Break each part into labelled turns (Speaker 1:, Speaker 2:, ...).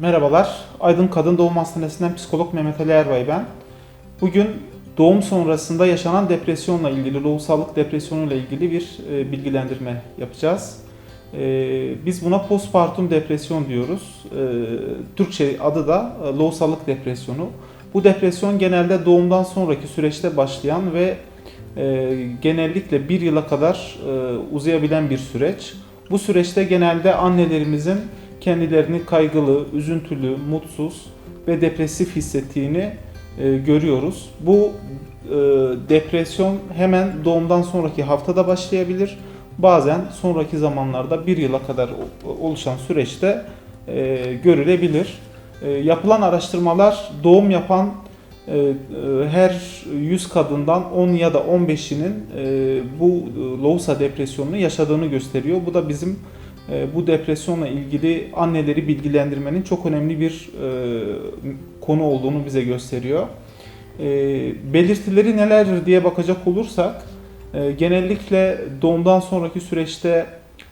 Speaker 1: Merhabalar, Aydın Kadın Doğum Hastanesi'nden psikolog Mehmet Ali Erbay ben. Bugün doğum sonrasında yaşanan depresyonla ilgili, lohusallık depresyonuyla ilgili bir e, bilgilendirme yapacağız. E, biz buna postpartum depresyon diyoruz. E, Türkçe adı da lohusallık depresyonu. Bu depresyon genelde doğumdan sonraki süreçte başlayan ve genellikle bir yıla kadar uzayabilen bir süreç. Bu süreçte genelde annelerimizin kendilerini kaygılı, üzüntülü, mutsuz ve depresif hissettiğini e, görüyoruz. Bu e, depresyon hemen doğumdan sonraki haftada başlayabilir. Bazen sonraki zamanlarda bir yıla kadar oluşan süreçte e, görülebilir. E, yapılan araştırmalar doğum yapan e, e, her 100 kadından 10 ya da 15'inin e, bu e, Lousa depresyonunu yaşadığını gösteriyor. Bu da bizim bu depresyonla ilgili anneleri bilgilendirmenin çok önemli bir e, konu olduğunu bize gösteriyor. E, belirtileri nelerdir diye bakacak olursak e, genellikle doğumdan sonraki süreçte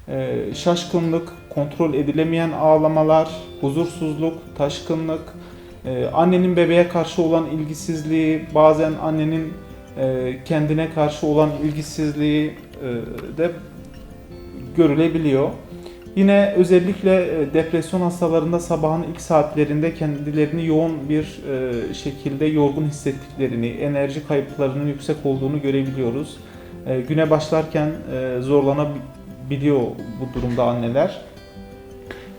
Speaker 1: e, şaşkınlık, kontrol edilemeyen ağlamalar, huzursuzluk, taşkınlık, annenin bebeğe karşı olan ilgisizliği, bazen annenin kendine karşı olan ilgisizliği de görülebiliyor. Yine özellikle e, depresyon hastalarında sabahın ilk saatlerinde kendilerini yoğun bir e, şekilde yorgun hissettiklerini, enerji kayıplarının yüksek olduğunu görebiliyoruz. E, Güne başlarken zorlanabiliyor bu durumda anneler.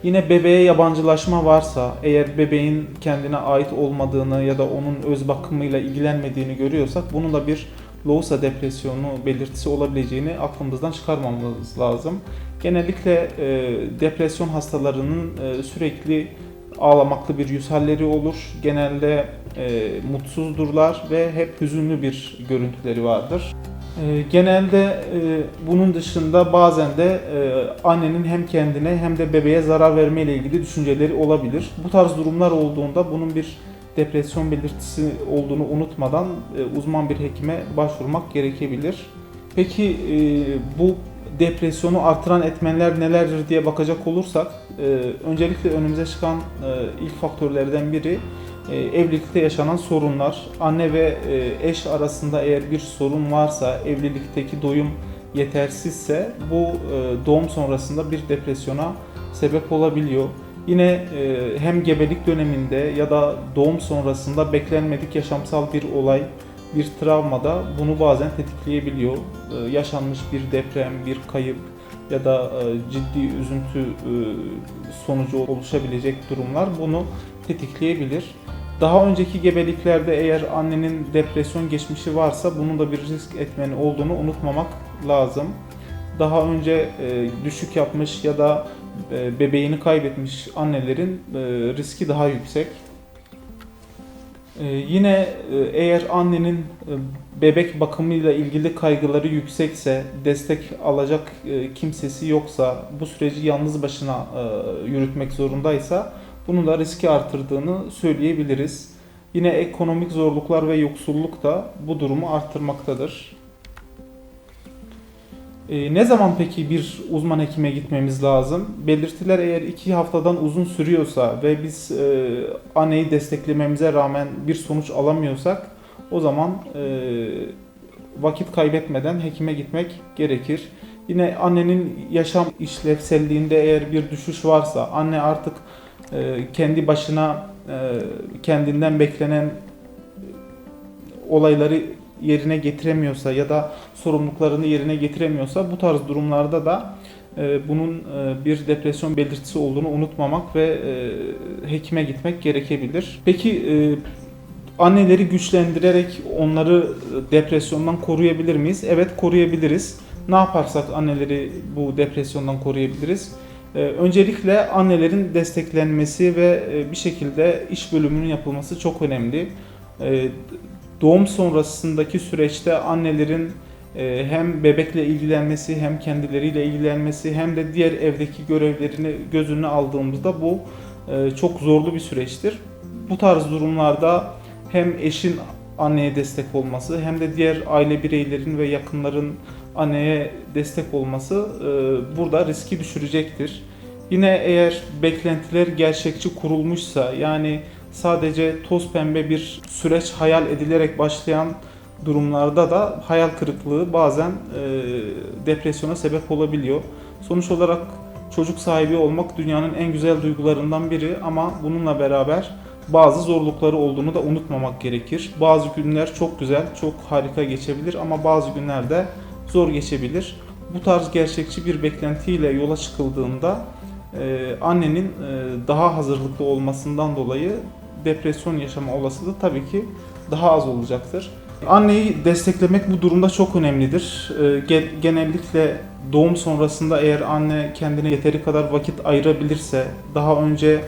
Speaker 1: Yine bebeğe yabancılaşma varsa, eğer bebeğin kendine ait olmadığını ya da onun öz bakımıyla ilgilenmediğini görüyorsak bunun da bir Lousa depresyonu belirtisi olabileceğini aklımızdan çıkarmamamız lazım. Genellikle e, depresyon hastalarının e, sürekli ağlamaklı bir yüz halleri olur. Genelde e, mutsuzdurlar ve hep hüzünlü bir görüntüleri vardır. E, genelde e, bunun dışında bazen de e, annenin hem kendine hem de bebeğe zarar verme ile ilgili düşünceleri olabilir. Bu tarz durumlar olduğunda bunun bir depresyon belirtisi olduğunu unutmadan e, uzman bir hekime başvurmak gerekebilir. Peki e, bu depresyonu artıran etmenler nelerdir diye bakacak olursak e, öncelikle önümüze çıkan ilk faktörlerden biri evlilikte yaşanan sorunlar. Anne ve eş arasında eğer bir sorun varsa, evlilikteki doyum yetersizse bu doğum sonrasında bir depresyona sebep olabiliyor. Yine e, hem gebelik döneminde ya da doğum sonrasında beklenmedik yaşamsal bir olay, bir travmada bunu bazen tetikleyebiliyor. E, yaşanmış bir deprem, bir kayıp ya da e, ciddi üzüntü sonucu oluşabilecek durumlar bunu tetikleyebilir. Daha önceki gebeliklerde eğer annenin depresyon geçmişi varsa bunun da bir risk etmeni olduğunu unutmamak lazım. Daha önce düşük yapmış ya da bebeğini kaybetmiş annelerin e, riski daha yüksek. E, Yine e, eğer annenin e, bebek bakımıyla ilgili kaygıları yüksekse, destek alacak kimsesi yoksa, bu süreci yalnız başına yürütmek zorundaysa bunun da riski artırdığını söyleyebiliriz. Yine ekonomik zorluklar ve yoksulluk da bu durumu arttırmaktadır. Ee, ne zaman peki bir uzman hekime gitmemiz lazım? Belirtiler eğer iki haftadan uzun sürüyorsa ve biz e, anneyi desteklememize rağmen bir sonuç alamıyorsak o zaman e, vakit kaybetmeden hekime gitmek gerekir. Yine annenin yaşam işlevselliğinde eğer bir düşüş varsa, anne artık e, kendi başına e, kendinden beklenen olayları yerine getiremiyorsa ya da sorumluluklarını yerine getiremiyorsa bu tarz durumlarda da e, bunun e, bir depresyon belirtisi olduğunu unutmamak ve e, hekime gitmek gerekebilir. Peki anneleri güçlendirerek onları depresyondan koruyabilir miyiz? Evet koruyabiliriz. Ne yaparsak anneleri bu depresyondan koruyabiliriz? Öncelikle annelerin desteklenmesi ve bir şekilde iş bölümünün yapılması çok önemli. Doğum sonrasındaki süreçte annelerin e, hem bebekle ilgilenmesi hem kendileriyle ilgilenmesi hem de diğer evdeki görevlerini göz önüne aldığımızda bu e, çok zorlu bir süreçtir. Bu tarz durumlarda hem eşin anneye destek olması hem de diğer aile bireylerin ve yakınların anneye destek olması e, burada riski düşürecektir. Yine eğer beklentiler gerçekçi kurulmuşsa yani sadece toz pembe bir süreç hayal edilerek başlayan durumlarda da hayal kırıklığı bazen e, depresyona sebep olabiliyor. Sonuç olarak çocuk sahibi olmak dünyanın en güzel duygularından biri ama bununla beraber bazı zorlukları olduğunu da unutmamak gerekir. Bazı günler çok güzel, çok harika geçebilir ama bazı günler de zor geçebilir. Bu tarz gerçekçi bir beklentiyle yola çıkıldığında e, annenin e, daha hazırlıklı olmasından dolayı depresyon yaşama olasılığı tabii ki daha az olacaktır. Anneyi desteklemek bu durumda çok önemlidir. E, ge- genellikle doğum sonrasında eğer anne kendine yeteri kadar vakit ayırabilirse, daha önce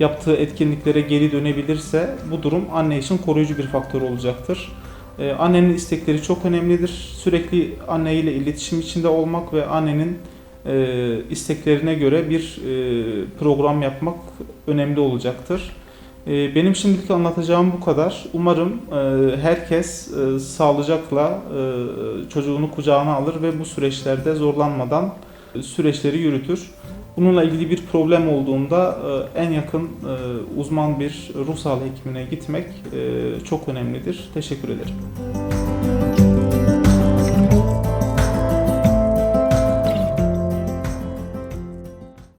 Speaker 1: yaptığı etkinliklere geri dönebilirse bu durum anne için koruyucu bir faktör olacaktır. Ee, annenin istekleri çok önemlidir. Sürekli anneyle iletişim içinde olmak ve annenin e, isteklerine göre bir e, program yapmak önemli olacaktır. E, benim şimdilik anlatacağım bu kadar. Umarım e, herkes e, sağlıcakla e, çocuğunu kucağına alır ve bu süreçlerde zorlanmadan süreçleri yürütür. Bununla ilgili bir problem olduğunda en yakın uzman bir ruh sağlığı hekimine gitmek çok önemlidir. Teşekkür ederim.